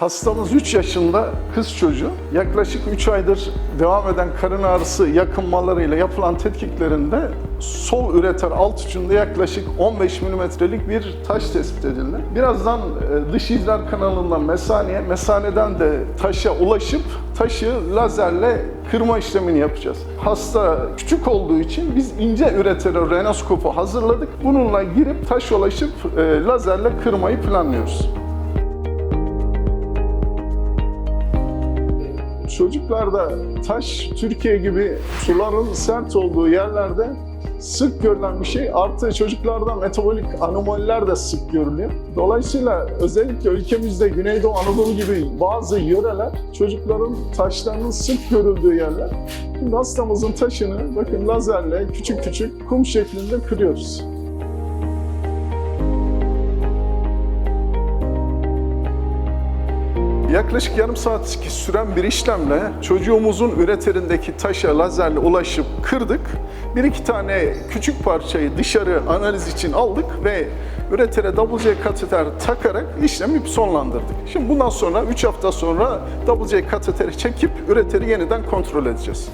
Hastamız 3 yaşında kız çocuğu. Yaklaşık 3 aydır devam eden karın ağrısı yakınmalarıyla yapılan tetkiklerinde sol üreter alt ucunda yaklaşık 15 milimetrelik bir taş tespit edildi. Birazdan e, dış idrar kanalından mesaneye, mesaneden de taşa ulaşıp taşı lazerle kırma işlemini yapacağız. Hasta küçük olduğu için biz ince üreteri renoskopu hazırladık. Bununla girip taş ulaşıp e, lazerle kırmayı planlıyoruz. Çocuklarda taş Türkiye gibi suların sert olduğu yerlerde sık görülen bir şey. Artı çocuklarda metabolik anomaliler de sık görülüyor. Dolayısıyla özellikle ülkemizde Güneydoğu Anadolu gibi bazı yöreler çocukların taşlarının sık görüldüğü yerler. Şimdi hastamızın taşını bakın lazerle küçük küçük kum şeklinde kırıyoruz. Yaklaşık yarım saat süren bir işlemle çocuğumuzun üreterindeki taşa lazerle ulaşıp kırdık. Bir iki tane küçük parçayı dışarı analiz için aldık ve üretere WC kateter takarak işlemi sonlandırdık. Şimdi bundan sonra 3 hafta sonra WC kateteri çekip üreteri yeniden kontrol edeceğiz.